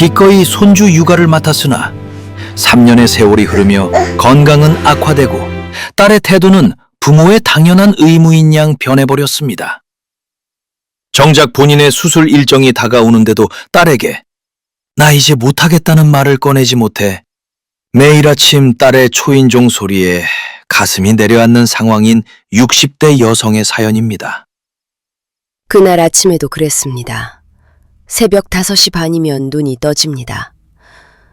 기꺼이 손주 육아를 맡았으나 3년의 세월이 흐르며 건강은 악화되고 딸의 태도는 부모의 당연한 의무인 양 변해버렸습니다. 정작 본인의 수술 일정이 다가오는데도 딸에게 나 이제 못하겠다는 말을 꺼내지 못해 매일 아침 딸의 초인종 소리에 가슴이 내려앉는 상황인 60대 여성의 사연입니다. 그날 아침에도 그랬습니다. 새벽 5시 반이면 눈이 떠집니다.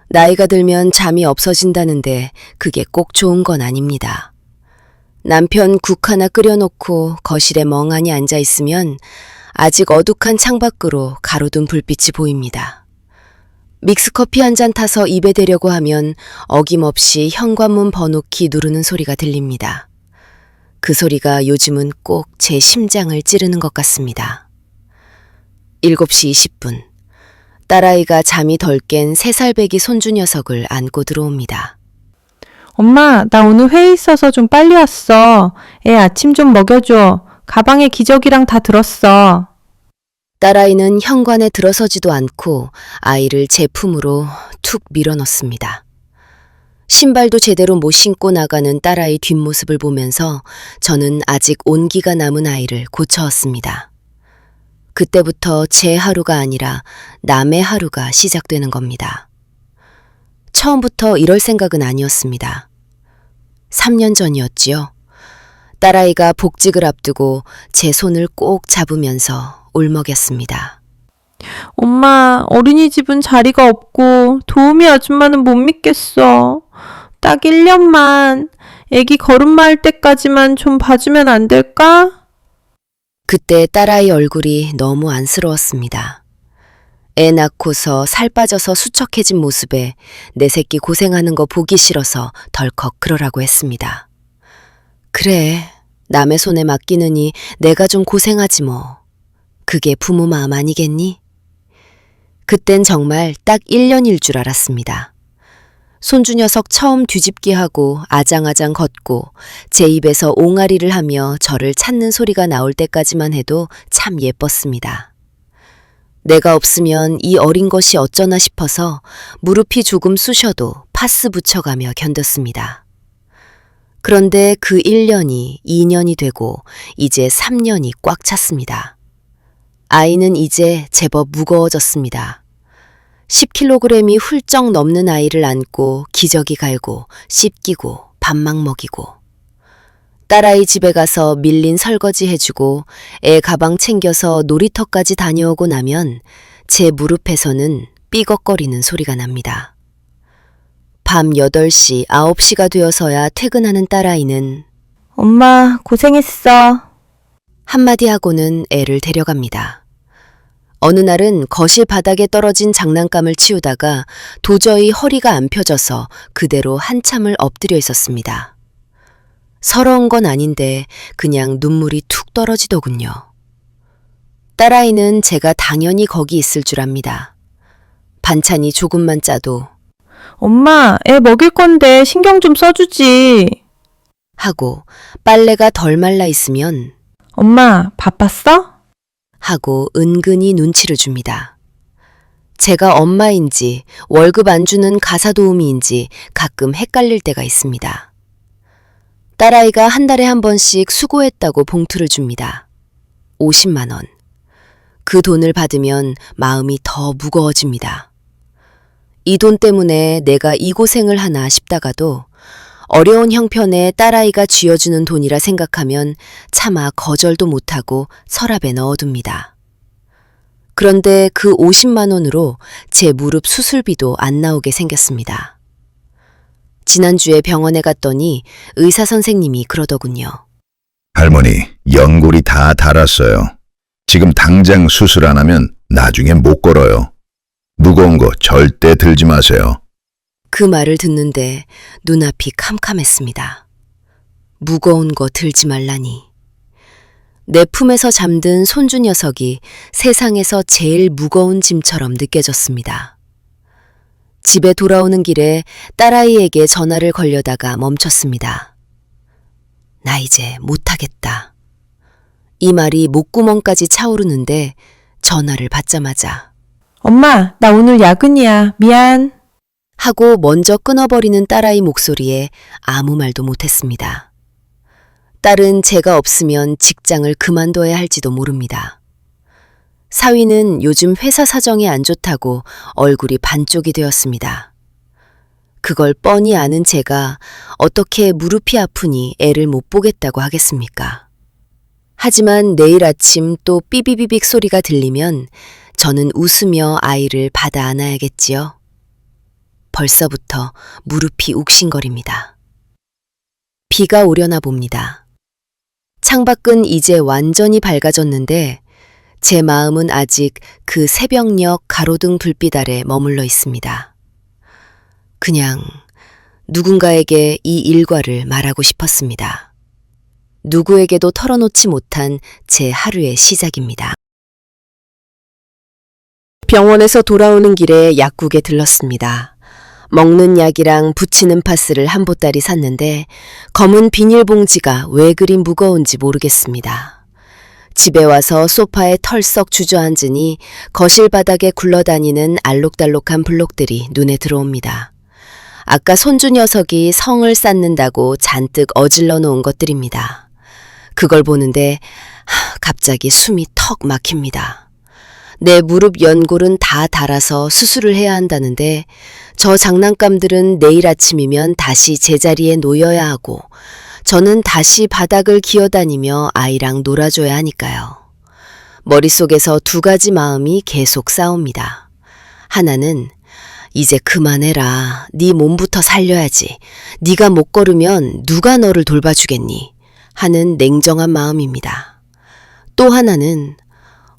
나이가 들면 잠이 없어진다는데 그게 꼭 좋은 건 아닙니다. 남편 국 하나 끓여놓고 거실에 멍하니 앉아 있으면 아직 어둑한 창밖으로 가로등 불빛이 보입니다. 믹스커피 한 잔 타서 입에 대려고 하면 어김없이 현관문 번호키 누르는 소리가 들립니다. 그 소리가 요즘은 꼭 제 심장을 찌르는 것 같습니다. 7시 20분. 딸아이가 잠이 덜깬 3살 배기 손주 녀석을 안고 들어옵니다. 엄마, 나 오늘 회의 있어서 좀 빨리 왔어. 애 아침 좀 먹여줘. 가방에 기저귀랑 다 들었어. 딸아이는 현관에 들어서지도 않고 아이를 제 품으로 툭 밀어넣습니다. 신발도 제대로 못 신고 나가는 딸아이 뒷모습을 보면서 저는 아직 온기가 남은 아이를 고쳐왔습니다. 그때부터 제 하루가 아니라 남의 하루가 시작되는 겁니다. 처음부터 이럴 생각은 아니었습니다. 3년 전이었지요. 딸아이가 복직을 앞두고 제 손을 꼭 잡으면서 울먹였습니다. 엄마, 어린이집은 자리가 없고 도우미 아줌마는 못 믿겠어. 딱 1년만 애기 걸음마 할 때까지만 좀 봐주면 안 될까? 그때 딸아이 얼굴이 너무 안쓰러웠습니다. 애 낳고서 살 빠져서 수척해진 모습에 내 새끼 고생하는 거 보기 싫어서 덜컥 그러라고 했습니다. 그래, 남의 손에 맡기느니 내가 좀 고생하지 뭐. 그게 부모 마음 아니겠니? 그땐 정말 딱 1년일 줄 알았습니다. 손주 녀석 처음 뒤집기 하고 아장아장 걷고 제 입에서 옹알이를 하며 저를 찾는 소리가 나올 때까지만 해도 참 예뻤습니다. 내가 없으면 이 어린 것이 어쩌나 싶어서 무릎이 조금 쑤셔도 파스 붙여가며 견뎠습니다. 그런데 그 1년이 2년이 되고 이제 3년이 꽉 찼습니다. 아이는 이제 제법 무거워졌습니다. 10kg이 훌쩍 넘는 아이를 안고 기저귀 갈고 씻기고 밥막 먹이고 딸아이 집에 가서 밀린 설거지 해주고 애 가방 챙겨서 놀이터까지 다녀오고 나면 제 무릎에서는 삐걱거리는 소리가 납니다. 밤 8시, 9시가 되어서야 퇴근하는 딸아이는 엄마, 고생했어. 한마디 하고는 애를 데려갑니다. 어느 날은 거실 바닥에 떨어진 장난감을 치우다가 도저히 허리가 안 펴져서 그대로 한참을 엎드려 있었습니다. 서러운 건 아닌데 그냥 눈물이 툭 떨어지더군요. 딸아이는 제가 당연히 거기 있을 줄 압니다. 반찬이 조금만 짜도 엄마, 애 먹일 건데 신경 좀 써주지. 하고 빨래가 덜 말라 있으면 엄마, 바빴어? 하고 은근히 눈치를 줍니다. 제가 엄마인지 월급 안 주는 가사 도우미인지 가끔 헷갈릴 때가 있습니다. 딸아이가 한 달에 한 번씩 수고했다고 봉투를 줍니다. 50만 원. 그 돈을 받으면 마음이 더 무거워집니다. 이 돈 때문에 내가 이 고생을 하나 싶다가도 어려운 형편에 딸아이가 쥐어주는 돈이라 생각하면 차마 거절도 못하고 서랍에 넣어둡니다. 그런데 그 50만 원으로 제 무릎 수술비도 안 나오게 생겼습니다. 지난주에 병원에 갔더니 의사 선생님이 그러더군요. 할머니, 연골이 다 닳았어요. 지금 당장 수술 안 하면 나중에 못 걸어요. 무거운 거 절대 들지 마세요. 그 말을 듣는데 눈앞이 캄캄했습니다. 무거운 거 들지 말라니. 내 품에서 잠든 손주 녀석이 세상에서 제일 무거운 짐처럼 느껴졌습니다. 집에 돌아오는 길에 딸아이에게 전화를 걸려다가 멈췄습니다. 나 이제 못하겠다. 이 말이 목구멍까지 차오르는데 전화를 받자마자 엄마, 나 오늘 야근이야. 미안. 하고 먼저 끊어버리는 딸아이 목소리에 아무 말도 못했습니다. 딸은 제가 없으면 직장을 그만둬야 할지도 모릅니다. 사위는 요즘 회사 사정이 안 좋다고 얼굴이 반쪽이 되었습니다. 그걸 뻔히 아는 제가 어떻게 무릎이 아프니 애를 못 보겠다고 하겠습니까? 하지만 내일 아침 또 삐비비빅 소리가 들리면 저는 웃으며 아이를 받아 안아야겠지요. 벌써부터 무릎이 욱신거립니다. 비가 오려나 봅니다. 창밖은 이제 완전히 밝아졌는데 제 마음은 아직 그 새벽녘 가로등 불빛 아래 머물러 있습니다. 그냥 누군가에게 이 일과를 말하고 싶었습니다. 누구에게도 털어놓지 못한 제 하루의 시작입니다. 병원에서 돌아오는 길에 약국에 들렀습니다. 먹는 약이랑 붙이는 파스를 한 보따리 샀는데 검은 비닐봉지가 왜 그리 무거운지 모르겠습니다. 집에 와서 소파에 털썩 주저앉으니 거실 바닥에 굴러다니는 알록달록한 블록들이 눈에 들어옵니다. 아까 손주 녀석이 성을 쌓는다고 잔뜩 어질러 놓은 것들입니다. 그걸 보는데 하, 갑자기 숨이 턱 막힙니다. 내 무릎 연골은 다 닳아서 수술을 해야 한다는데 저 장난감들은 내일 아침이면 다시 제자리에 놓여야 하고 저는 다시 바닥을 기어다니며 아이랑 놀아줘야 하니까요. 머릿속에서 두 가지 마음이 계속 싸웁니다. 하나는 이제 그만해라. 네 몸부터 살려야지. 네가 못 걸으면 누가 너를 돌봐주겠니? 하는 냉정한 마음입니다. 또 하나는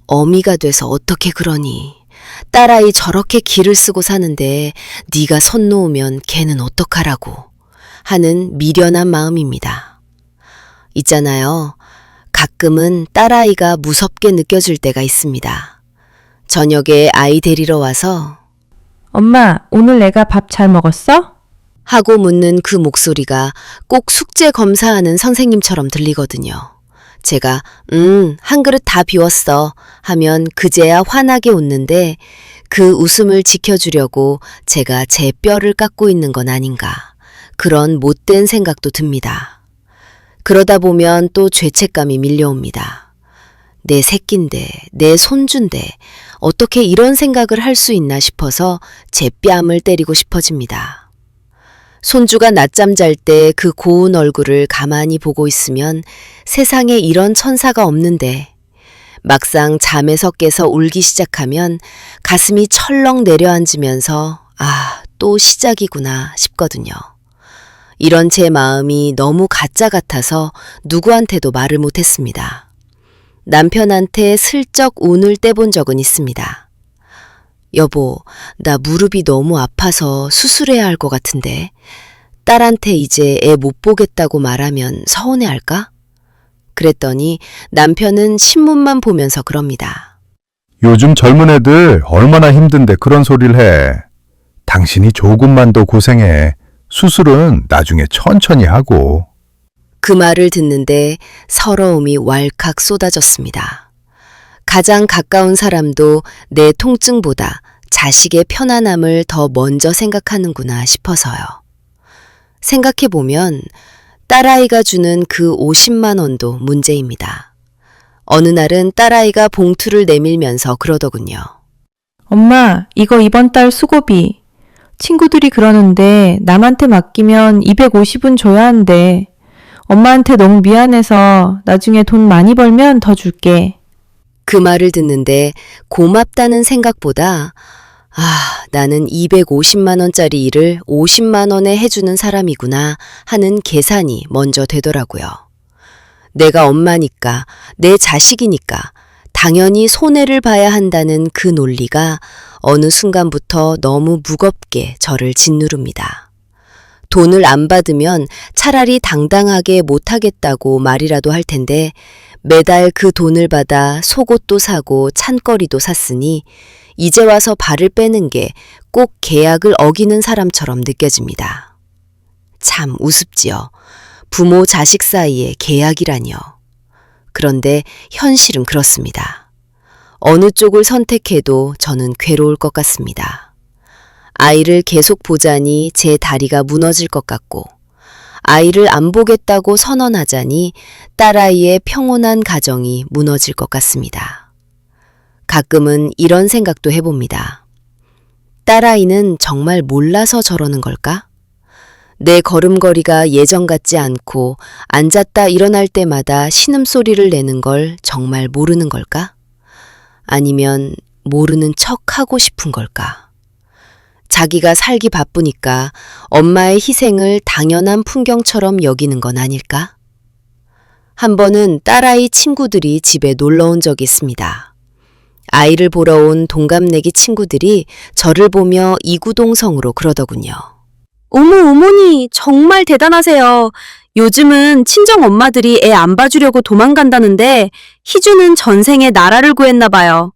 어미가 돼서 어떻게 그러니? 딸아이 저렇게 기를 쓰고 사는데 네가 손 놓으면 걔는 어떡하라고 하는 미련한 마음입니다. 있잖아요. 가끔은 딸아이가 무섭게 느껴질 때가 있습니다. 저녁에 아이 데리러 와서 엄마, 오늘 내가 밥 잘 먹었어? 하고 묻는 그 목소리가 꼭 숙제 검사하는 선생님처럼 들리거든요. 제가, 음, 한 그릇 다 비웠어. 하면 그제야 환하게 웃는데 그 웃음을 지켜주려고 제가 제 뼈를 깎고 있는 건 아닌가. 그런 못된 생각도 듭니다. 그러다 보면 또 죄책감이 밀려옵니다. 내 새낀데, 내 손주인데, 어떻게 이런 생각을 할 수 있나 싶어서 제 뺨을 때리고 싶어집니다. 손주가 낮잠 잘 때 그 고운 얼굴을 가만히 보고 있으면 세상에 이런 천사가 없는데 막상 잠에서 깨서 울기 시작하면 가슴이 철렁 내려앉으면서 아, 또 시작이구나 싶거든요. 이런 제 마음이 너무 가짜 같아서 누구한테도 말을 못했습니다. 남편한테 슬쩍 운을 떼본 적은 있습니다. 여보, 나 무릎이 너무 아파서 수술해야 할 것 같은데, 딸한테 이제 애 못 보겠다고 말하면 서운해 할까? 그랬더니 남편은 신문만 보면서 그럽니다. 요즘 젊은 애들 얼마나 힘든데 그런 소리를 해. 당신이 조금만 더 고생해. 수술은 나중에 천천히 하고. 그 말을 듣는데 서러움이 왈칵 쏟아졌습니다. 가장 가까운 사람도 내 통증보다 자식의 편안함을 더 먼저 생각하는구나 싶어서요. 생각해보면 딸아이가 주는 그 50만 원도 문제입니다. 어느 날은 딸아이가 봉투를 내밀면서 그러더군요. 엄마, 이거 이번 달 수고비. 친구들이 그러는데 남한테 맡기면 250은 줘야 한대. 엄마한테 너무 미안해서 나중에 돈 많이 벌면 더 줄게. 그 말을 듣는데 고맙다는 생각보다 아, 나는 250만원짜리 일을 50만원에 해주는 사람이구나 하는 계산이 먼저 되더라고요. 내가 엄마니까, 내 자식이니까, 당연히 손해를 봐야 한다는 그 논리가 어느 순간부터 너무 무겁게 저를 짓누릅니다. 돈을 안 받으면 차라리 당당하게 못하겠다고 말이라도 할 텐데 매달 그 돈을 받아 속옷도 사고 찬거리도 샀으니 이제 와서 발을 빼는 게 꼭 계약을 어기는 사람처럼 느껴집니다. 참 우습지요. 부모 자식 사이의 계약이라니요. 그런데 현실은 그렇습니다. 어느 쪽을 선택해도 저는 괴로울 것 같습니다. 아이를 계속 보자니 제 다리가 무너질 것 같고, 아이를 안 보겠다고 선언하자니 딸아이의 평온한 가정이 무너질 것 같습니다. 가끔은 이런 생각도 해봅니다. 딸아이는 정말 몰라서 저러는 걸까? 내 걸음걸이가 예전 같지 않고 앉았다 일어날 때마다 신음소리를 내는 걸 정말 모르는 걸까? 아니면 모르는 척 하고 싶은 걸까? 자기가 살기 바쁘니까 엄마의 희생을 당연한 풍경처럼 여기는 건 아닐까? 한 번은 딸아이 친구들이 집에 놀러 온 적이 있습니다. 아이를 보러 온 동갑내기 친구들이 저를 보며 이구동성으로 그러더군요. 어머, 어머니, 정말 대단하세요. 요즘은 친정 엄마들이 애 안 봐주려고 도망간다는데, 희주는 전생에 나라를 구했나 봐요.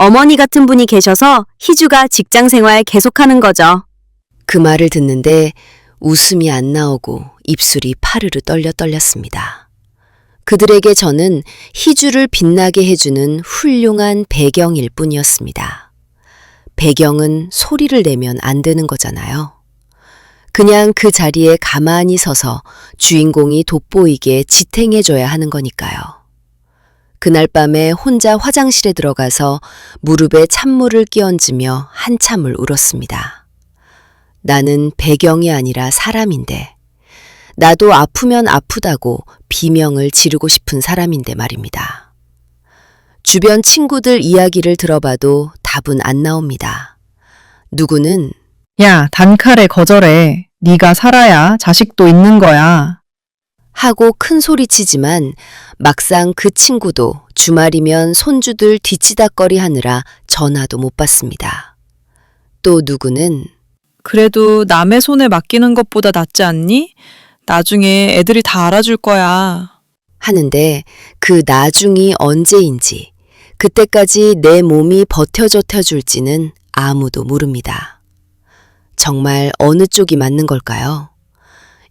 어머니 같은 분이 계셔서 희주가 직장 생활 계속하는 거죠. 그 말을 듣는데 웃음이 안 나오고 입술이 파르르 떨려 떨렸습니다. 그들에게 저는 희주를 빛나게 해주는 훌륭한 배경일 뿐이었습니다. 배경은 소리를 내면 안 되는 거잖아요. 그냥 그 자리에 가만히 서서 주인공이 돋보이게 지탱해줘야 하는 거니까요. 그날 밤에 혼자 화장실에 들어가서 무릎에 찬물을 끼얹으며 한참을 울었습니다. 나는 배경이 아니라 사람인데, 나도 아프면 아프다고 비명을 지르고 싶은 사람인데 말입니다. 주변 친구들 이야기를 들어봐도 답은 안 나옵니다. 누구는 야, 단칼에 거절해. 네가 살아야 자식도 있는 거야. 하고 큰 소리치지만 막상 그 친구도 주말이면 손주들 뒤치다거리 하느라 전화도 못 받습니다. 또 누구는 그래도 남의 손에 맡기는 것보다 낫지 않니? 나중에 애들이 다 알아줄 거야. 하는데 그 나중이 언제인지 그때까지 내 몸이 버텨줘텨줄지는 아무도 모릅니다. 정말 어느 쪽이 맞는 걸까요?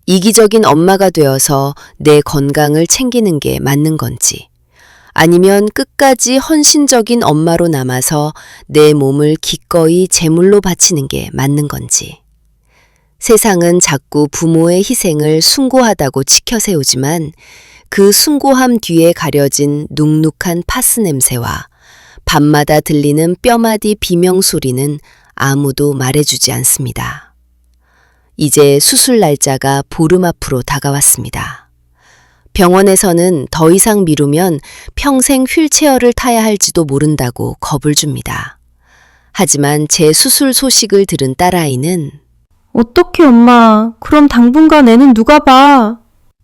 이기적인 엄마가 되어서 내 건강을 챙기는 게 맞는 건지, 아니면 끝까지 헌신적인 엄마로 남아서 내 몸을 기꺼이 제물로 바치는 게 맞는 건지. 세상은 자꾸 부모의 희생을 숭고하다고 치켜세우지만 그 숭고함 뒤에 가려진 눅눅한 파스 냄새와 밤마다 들리는 뼈마디 비명 소리는 아무도 말해주지 않습니다. 이제 수술 날짜가 보름 앞으로 다가왔습니다. 병원에서는 더 이상 미루면 평생 휠체어를 타야 할지도 모른다고 겁을 줍니다. 하지만 제 수술 소식을 들은 딸아이는 어떡해, 엄마. 그럼 당분간 애는 누가 봐?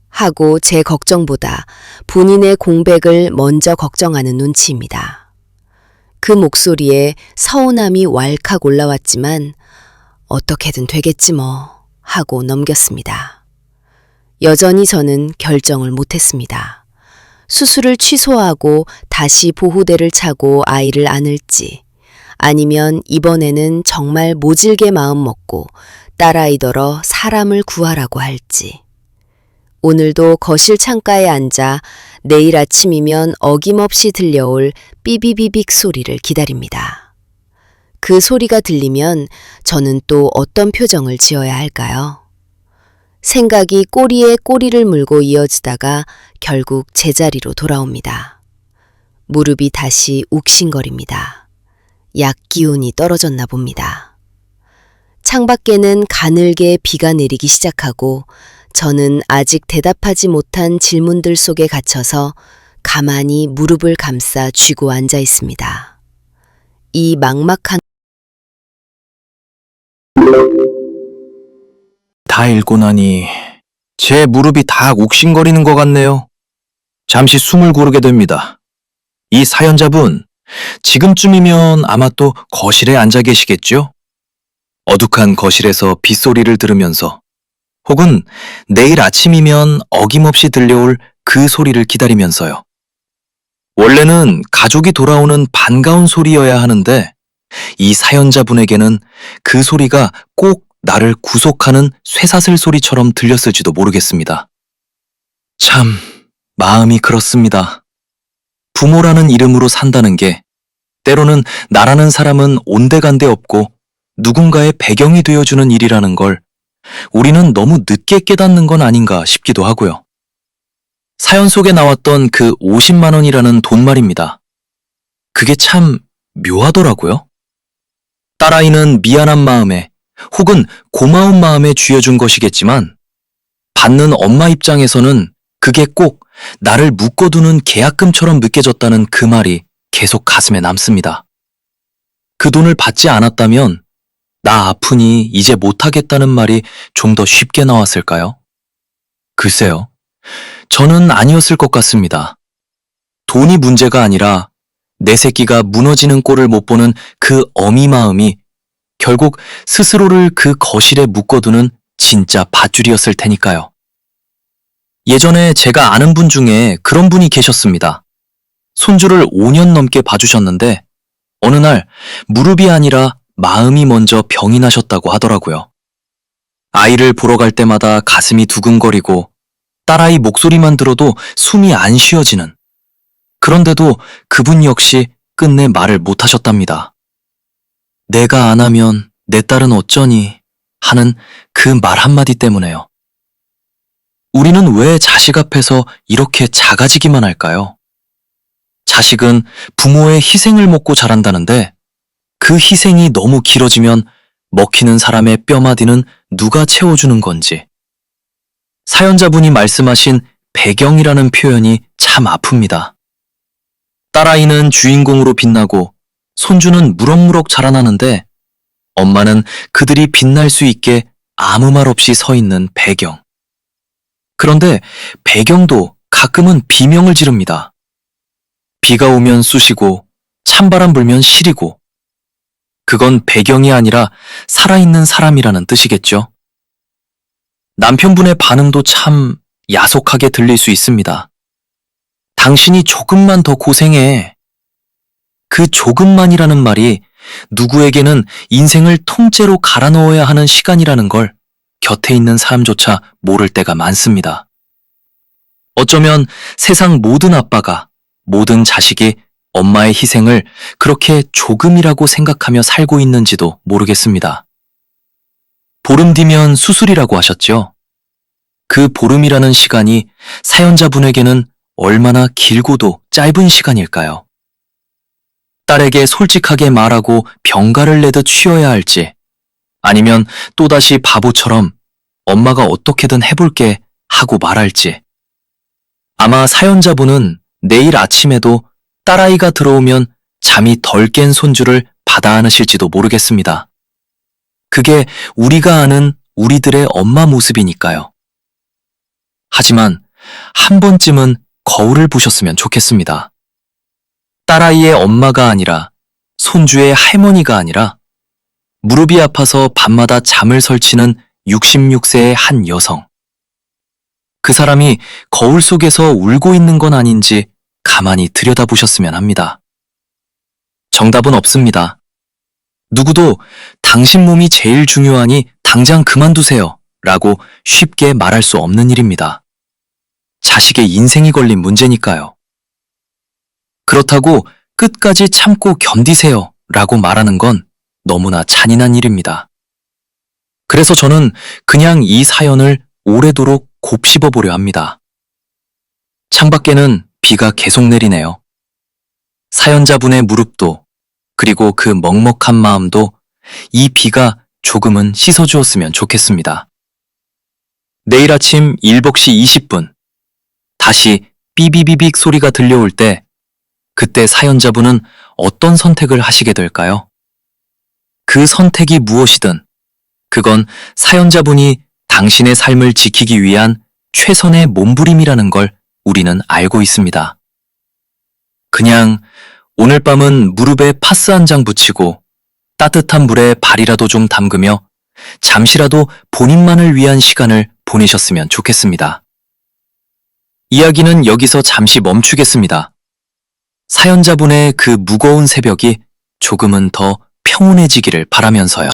하고 제 걱정보다 본인의 공백을 먼저 걱정하는 눈치입니다. 그 목소리에 서운함이 왈칵 올라왔지만 어떻게든 되겠지 뭐 하고 넘겼습니다. 여전히 저는 결정을 못했습니다. 수술을 취소하고 다시 보호대를 차고 아이를 안을지 아니면 이번에는 정말 모질게 마음 먹고 딸아이더러 사람을 구하라고 할지. 오늘도 거실 창가에 앉아 내일 아침이면 어김없이 들려올 삐비비빅 소리를 기다립니다. 그 소리가 들리면 저는 또 어떤 표정을 지어야 할까요? 생각이 꼬리에 꼬리를 물고 이어지다가 결국 제자리로 돌아옵니다. 무릎이 다시 욱신거립니다. 약 기운이 떨어졌나 봅니다. 창밖에는 가늘게 비가 내리기 시작하고 저는 아직 대답하지 못한 질문들 속에 갇혀서 가만히 무릎을 감싸 쥐고 앉아 있습니다. 이 막막한 다 읽고 나니 제 무릎이 다 욱신거리는 것 같네요. 잠시 숨을 고르게 됩니다. 이 사연자분, 지금쯤이면 아마 또 거실에 앉아 계시겠죠? 어둑한 거실에서 빗소리를 들으면서 혹은 내일 아침이면 어김없이 들려올 그 소리를 기다리면서요. 원래는 가족이 돌아오는 반가운 소리여야 하는데 이 사연자분에게는 그 소리가 꼭 나를 구속하는 쇠사슬 소리처럼 들렸을지도 모르겠습니다. 참, 마음이 그렇습니다. 부모라는 이름으로 산다는 게 때로는 나라는 사람은 온데간데 없고 누군가의 배경이 되어주는 일이라는 걸 우리는 너무 늦게 깨닫는 건 아닌가 싶기도 하고요. 사연 속에 나왔던 그 50만 원이라는 돈 말입니다. 그게 참 묘하더라고요. 딸아이는 미안한 마음에 혹은 고마운 마음에 쥐어준 것이겠지만 받는 엄마 입장에서는 그게 꼭 나를 묶어두는 계약금처럼 느껴졌다는 그 말이 계속 가슴에 남습니다. 그 돈을 받지 않았다면 나 아프니 이제 못하겠다는 말이 좀 더 쉽게 나왔을까요? 글쎄요. 저는 아니었을 것 같습니다. 돈이 문제가 아니라 내 새끼가 무너지는 꼴을 못 보는 그 어미 마음이 결국 스스로를 그 거실에 묶어두는 진짜 밧줄이었을 테니까요. 예전에 제가 아는 분 중에 그런 분이 계셨습니다. 손주를 5년 넘게 봐주셨는데 어느 날 무릎이 아니라 마음이 먼저 병이 나셨다고 하더라고요. 아이를 보러 갈 때마다 가슴이 두근거리고 딸아이 목소리만 들어도 숨이 안 쉬어지는 그런데도 그분 역시 끝내 말을 못 하셨답니다. 내가 안 하면 내 딸은 어쩌니 하는 그 말 한마디 때문에요. 우리는 왜 자식 앞에서 이렇게 작아지기만 할까요? 자식은 부모의 희생을 먹고 자란다는데 그 희생이 너무 길어지면 먹히는 사람의 뼈마디는 누가 채워주는 건지. 사연자분이 말씀하신 배경이라는 표현이 참 아픕니다. 딸아이는 주인공으로 빛나고 손주는 무럭무럭 자라나는데 엄마는 그들이 빛날 수 있게 아무 말 없이 서 있는 배경. 그런데 배경도 가끔은 비명을 지릅니다. 비가 오면 쑤시고 찬바람 불면 시리고 그건 배경이 아니라 살아있는 사람이라는 뜻이겠죠. 남편분의 반응도 참 야속하게 들릴 수 있습니다. 당신이 조금만 더 고생해. 그 조금만이라는 말이 누구에게는 인생을 통째로 갈아 넣어야 하는 시간이라는 걸 곁에 있는 사람조차 모를 때가 많습니다. 어쩌면 세상 모든 아빠가, 모든 자식이 엄마의 희생을 그렇게 조금이라고 생각하며 살고 있는지도 모르겠습니다. 보름 뒤면 수술이라고 하셨죠? 그 보름이라는 시간이 사연자분에게는 얼마나 길고도 짧은 시간일까요? 딸에게 솔직하게 말하고 병가를 내듯 쉬어야 할지, 아니면 또다시 바보처럼 엄마가 어떻게든 해볼게 하고 말할지. 아마 사연자분은 내일 아침에도 딸아이가 들어오면 잠이 덜 깬 손주를 받아 안으실지도 모르겠습니다. 그게 우리가 아는 우리들의 엄마 모습이니까요. 하지만 한 번쯤은 거울을 보셨으면 좋겠습니다. 딸아이의 엄마가 아니라 손주의 할머니가 아니라 무릎이 아파서 밤마다 잠을 설치는 66세의 한 여성. 그 사람이 거울 속에서 울고 있는 건 아닌지 가만히 들여다보셨으면 합니다. 정답은 없습니다. 누구도 당신 몸이 제일 중요하니 당장 그만두세요 라고 쉽게 말할 수 없는 일입니다. 자식의 인생이 걸린 문제니까요. 그렇다고 끝까지 참고 견디세요 라고 말하는 건 너무나 잔인한 일입니다. 그래서 저는 그냥 이 사연을 오래도록 곱씹어 보려 합니다. 창밖에는 비가 계속 내리네요. 사연자분의 무릎도 그리고 그 먹먹한 마음도 이 비가 조금은 씻어주었으면 좋겠습니다. 내일 아침 7시 20분 다시 삐비비빅 소리가 들려올 때 그때 사연자분은 어떤 선택을 하시게 될까요? 그 선택이 무엇이든 그건 사연자분이 당신의 삶을 지키기 위한 최선의 몸부림이라는 걸 우리는 알고 있습니다. 그냥 오늘 밤은 무릎에 파스 한 장 붙이고 따뜻한 물에 발이라도 좀 담그며 잠시라도 본인만을 위한 시간을 보내셨으면 좋겠습니다. 이야기는 여기서 잠시 멈추겠습니다. 사연자분의 그 무거운 새벽이 조금은 더 평온해지기를 바라면서요.